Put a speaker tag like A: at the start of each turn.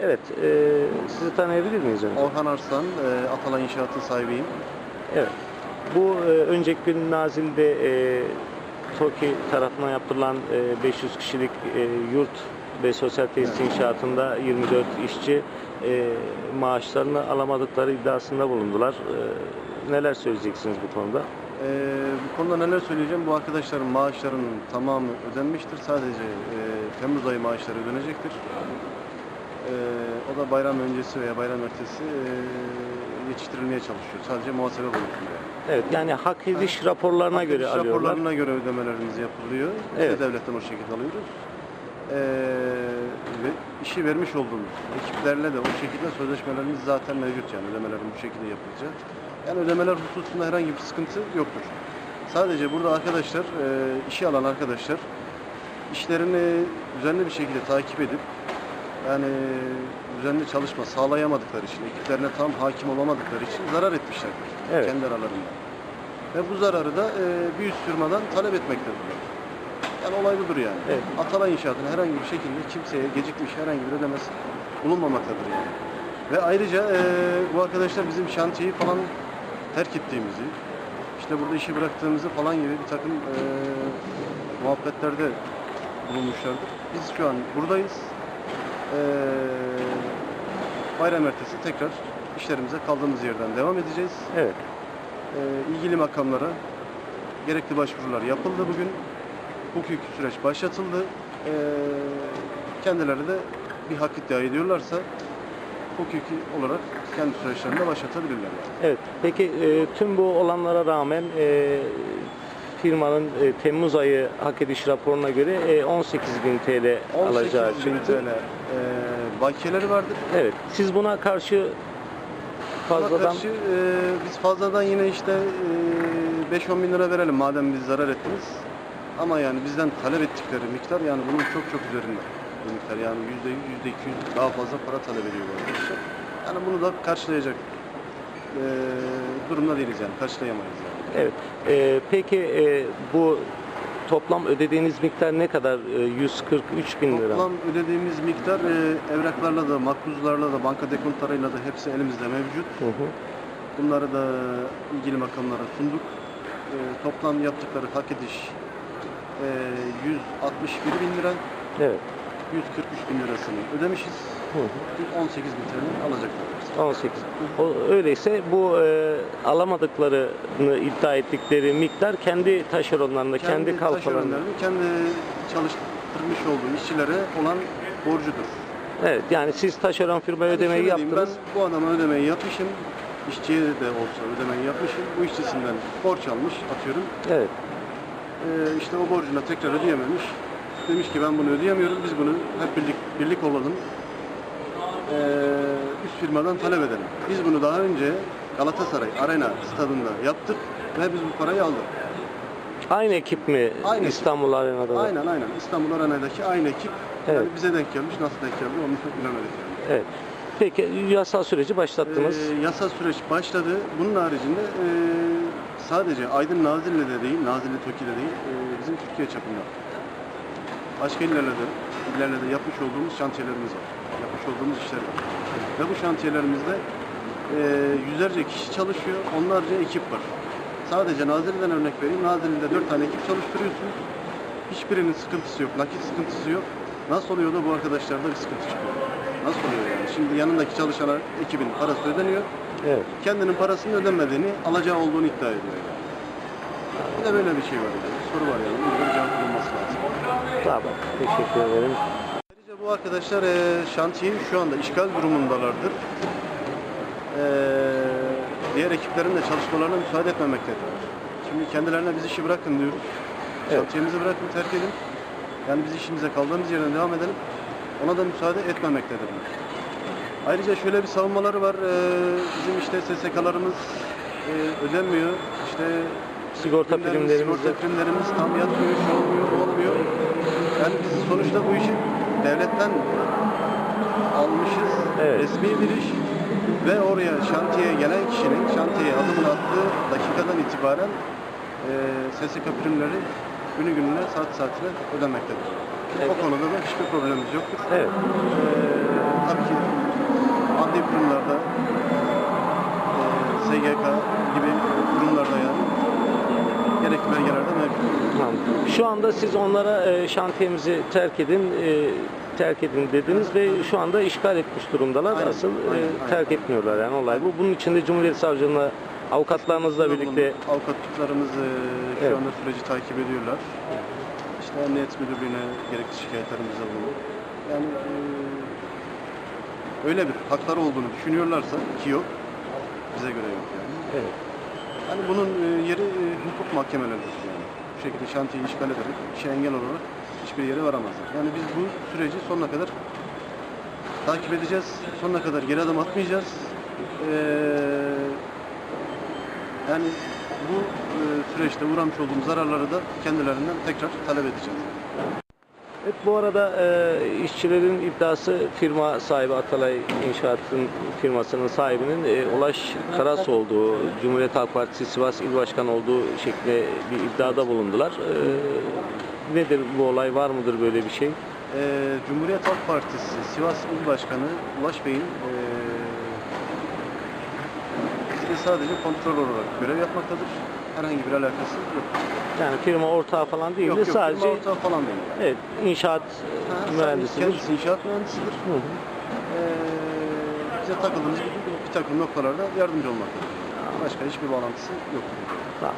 A: Evet, e, sizi tanıyabilir miyiz önce?
B: Orhan Arslan, e, Atalay İnşaat'ın sahibiyim.
A: Evet. Bu e, önceki gün Nazilli'de e, TOKİ tarafından yapılan e, 500 kişilik e, yurt ve sosyal tesis inşaatında 24 işçi e, maaşlarını alamadıkları iddiasında bulundular. E, neler söyleyeceksiniz bu konuda?
B: E, bu konuda neler söyleyeceğim? Bu arkadaşların maaşlarının tamamı ödenmiştir. Sadece e, Temmuz ayı maaşları ödenecektir. E, o da bayram öncesi veya bayram ertesi e, yetiştirilmeye çalışıyor. Sadece muhasebe boyutunda. yani.
A: Evet, yani hak ediş raporlarına
B: Hak
A: göre
B: ediş
A: alıyorlar.
B: raporlarına göre ödemelerimiz yapılıyor. Biz
A: Evet.
B: de devletten o şekilde alıyoruz. Ee, ve işi vermiş olduğumuz ekiplerle de o şekilde sözleşmelerimiz zaten mevcut yani ödemelerin bu şekilde yapılacak. Yani ödemeler hususunda herhangi bir sıkıntı yoktur. Sadece burada arkadaşlar, e, işi alan arkadaşlar işlerini düzenli bir şekilde takip edip yani düzenli çalışma sağlayamadıkları için, ekiplerine tam hakim olamadıkları için zarar etmişlerdir
A: Evet.
B: kendi aralarında. Ve bu zararı da e, bir üst firmadan talep etmektedirler. Yani olay budur yani.
A: Evet.
B: Atalay İnşaat'ın herhangi bir şekilde kimseye gecikmiş herhangi bir ödemesi bulunmamaktadır yani. Ve ayrıca e, bu arkadaşlar bizim şantiyeyi falan terk ettiğimizi, işte burada işi bıraktığımızı falan gibi bir takım e, muhabbetlerde bulunmuşlardır. Biz şu an buradayız. E, bayram ertesi tekrar işlerimize kaldığımız yerden devam edeceğiz.
A: Evet.
B: E, ilgili makamlara gerekli başvurular yapıldı bugün. Hukuki süreç başlatıldı. E, kendileri de bir hak iddia ediyorlarsa hukuki olarak kendi süreçlerini de başlatabilirler.
A: Evet. Peki e, tüm bu olanlara rağmen e, firmanın e, Temmuz ayı hak ediş raporuna göre e, 18 bin TL alacağı
B: 18 bin
A: çıktı.
B: TL e, bakiyeleri vardır.
A: Evet. Siz buna karşı
B: Buna
A: fazladan
B: karşı e, biz fazladan yine işte e, 5-10 bin lira verelim madem biz zarar ettiniz. Ama yani bizden talep ettikleri miktar yani bunun çok çok üzerinde bir miktar. Yani %100, %200 daha fazla para talep ediyor bu arkadaşlar. Yani bunu da karşılayacak e, durumda değiliz yani. Karşılayamayız yani.
A: Evet. E, peki e, bu toplam ödediğiniz miktar ne kadar? E, 143 bin lira.
B: Toplam ödediğimiz miktar e, evraklarla da, makbuzlarla da, banka dekontlarıyla da hepsi elimizde mevcut.
A: Hı hı.
B: Bunları da ilgili makamlara sunduk. E, toplam yaptıkları hak ediş e, 161 bin lira,
A: Evet.
B: 143 bin lirasını ödemişiz.
A: Hı hı.
B: 18 bin TL alacaklar.
A: 18. O, öyleyse bu e, alamadıklarını iddia ettikleri miktar kendi taşeronlarında, kendi, kalfalarında.
B: taşeronlarının, kendi çalıştırmış olduğu işçilere olan borcudur.
A: Evet yani siz taşeron firmaya
B: Yani
A: ödemeyi yaptınız.
B: Ben bu adama ödemeyi yapmışım. İşçiye de olsa ödemeyi yapmışım. Bu işçisinden borç almış atıyorum.
A: Evet.
B: Ee, işte o borcunu tekrar ödeyememiş. Demiş ki ben bunu ödeyemiyorum. Biz bunu hep birlik, birlik olalım. Ee, üst firmadan talep edelim. Biz bunu daha önce Galatasaray Arena stadında yaptık ve biz bu parayı aldık.
A: Aynı ekip mi
B: Aynı ekip.
A: İstanbul Arena'da? da?
B: Aynen aynen. İstanbul Arena'daki aynı ekip.
A: Evet.
B: Yani bize denk gelmiş. Nasıl denk geldi onu bilemedik yani.
A: Evet. Peki yasal süreci başlattınız.
B: Ee, yasa süreç başladı. Bunun haricinde e, sadece Aydın Nazilli'de değil, Nazilli Toki'de değil, e, bizim Türkiye çapında başka illerle de, illerle de yapmış olduğumuz şantiyelerimiz var. Yapmış olduğumuz işler var. Ve bu şantiyelerimizde e, yüzlerce kişi çalışıyor, onlarca ekip var. Sadece Nazilli'den örnek vereyim. Nazilli'de dört tane ekip çalıştırıyorsunuz. Hiçbirinin sıkıntısı yok, nakit sıkıntısı yok. Nasıl oluyor da bu arkadaşlarda bir sıkıntı çıkıyor? Nasıl oluyor yani? Şimdi yanındaki çalışan ekibin parası ödeniyor.
A: Evet.
B: Kendinin parasının ödenmediğini, alacağı olduğunu iddia ediyor yani. Bir de böyle bir şey var yani. Soru var yani. Bir cevap bulunması lazım.
A: Tamam. Teşekkür ederim.
B: Ayrıca bu arkadaşlar e, şantiyeyi şu anda işgal durumundalardır. E, diğer ekiplerin de çalışmalarına müsaade etmemektedirler. Şimdi kendilerine biz işi bırakın diyoruz.
A: Evet.
B: Şantiyemizi bırakın, terk edin. Yani biz işimize kaldığımız yerden devam edelim. Ona da müsaade etmemektedirler. Ayrıca şöyle bir savunmaları var. E, bizim işte SSK'larımız e, ödenmiyor. İşte
A: sigorta
B: primlerimiz. Sigorta primlerimiz tam yatmıyor, şu olmuyor, olmuyor. Yani biz sonuçta bu işi devletten almışız.
A: Evet.
B: Resmi bir iş ve oraya şantiyeye gelen kişinin şantiyeye adımını attığı dakikadan itibaren e, SSK primleri günü gününe saat saatine ödenmektedir.
A: Evet.
B: O konuda da hiçbir problemimiz yoktur.
A: Evet.
B: Ee, tabii ki adli kurumlarda, e, SGK gibi kurumlarda yani
A: şu anda siz onlara e, şantiyemizi terk edin, e, terk edin dediniz ve şu anda işgal etmiş durumdalar.
B: Aynen,
A: Asıl e,
B: aynen,
A: terk
B: aynen.
A: etmiyorlar yani olay bu. Bunun için de Cumhuriyet Savcılığına avukatlarınızla birlikte
B: avukatlarımız e, şu
A: Evet.
B: anda süreci takip ediyorlar. İşte Emniyet Müdürlüğü'ne gerekli şikayetlerimizde bulunduk. Yani e, öyle bir hakları olduğunu düşünüyorlarsa ki yok, bize göre yok yani.
A: evet,
B: Yani bunun e, yeri e, hukuk mahkemeleridir yani. Bu şekilde şantiyeyi işgal ederek, işe engel olarak hiçbir yere varamazlar. Yani biz bu süreci sonuna kadar takip edeceğiz. Sonuna kadar geri adım atmayacağız. Ee, yani bu e, süreçte uğramış olduğumuz zararları da kendilerinden tekrar talep edeceğiz.
A: Evet, bu arada e, işçilerin iddiası firma sahibi Atalay İnşaat'ın firmasının sahibinin e, Ulaş Karas olduğu, Cumhuriyet Halk Partisi Sivas İl Başkanı olduğu şeklinde bir iddiada bulundular. E, nedir bu olay? Var mıdır böyle bir şey?
B: Ee, Cumhuriyet Halk Partisi Sivas İl Başkanı Ulaş Bey'in e, sadece kontrol olarak görev yapmaktadır. Herhangi bir alakası yok.
A: Yani firma ortağı falan değil
B: yok
A: de
B: yok,
A: sadece
B: firma ortağı falan değil.
A: evet, inşaat
B: Ha,
A: mühendisidir.
B: Kendisi inşaat mühendisidir.
A: Hı hı.
B: Ee, bize takıldığımız bir, bir takım noktalarda yardımcı olmaktadır. Başka hiçbir bağlantısı yok.
A: Tamam.